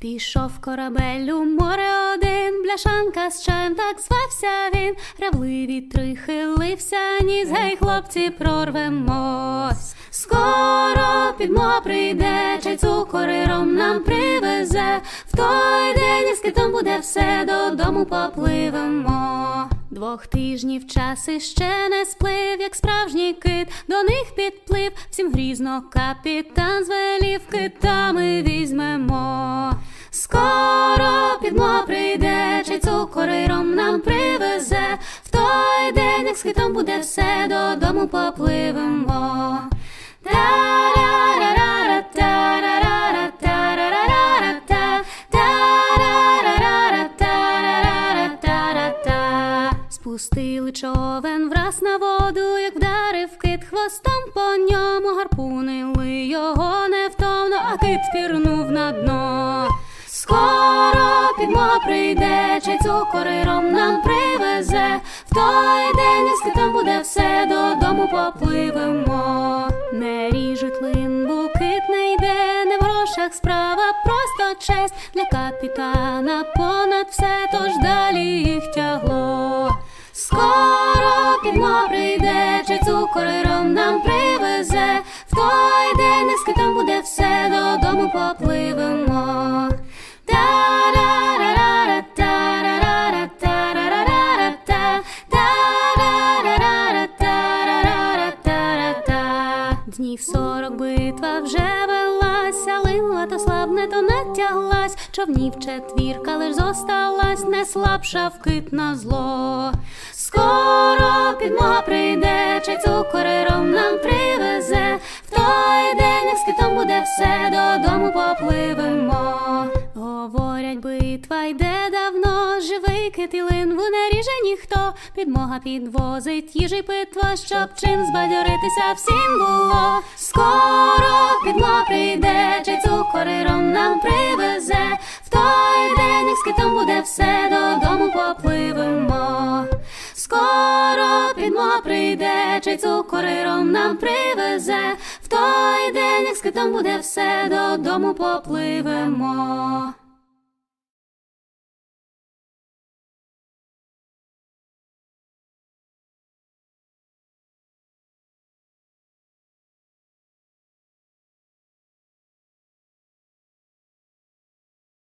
Пішов корабель у море один, бляшанка з чаєм так звався він. Равли вітри хилився, ніс, гей, хлопці, прорвемось. Скоро підмога прийде, чай цукор і ром нам привезе. В той день із китом буде все, додому попливемо. Двох тижнів час іще не сплив, як справжній кит, до них підплив, всім грізно капітан звелів, кита ми чай ром нам привезе. В той день, як з китом буде все, додому попливемо. Спустили човен враз на воду, як вдарив кит хвостом по ньому, гарпунили його невтомно, а кит пірнув на дно. Підмога прийде, чай цукор і ром нам привезе. В той день із китом буде все, додому попливемо. Не ріжуть линву, кит не йде, не в грошах справа, просто честь для капітана понад все, тож далі їх тягло. Скоро підмога прийде, чи цукор і ром нам привезе. В той день із китом буде все, додому попливемо. Та-ра-та. Сорок битва вже велася, лила то слабне, то не тяглась. Човнів четвірка лиш зосталась, не слабша вкит на зло. Скоро підмога прийде, чай цукор і ром нам привезе. В той день, як з китом буде все, додому попливемо. Говорять, битва йде давно, живий кит не ріже ніхто. Підмога підвозить їжі питва, щоб чим збадьоритися всім було. Скоро підмога прийде, чай цукор ром нам привезе. В той день, як з китом буде все, додому попливемо. Скоро підмога прийде, чай цукор ром нам привезе. В той день, як з китом буде все, додому попливемо.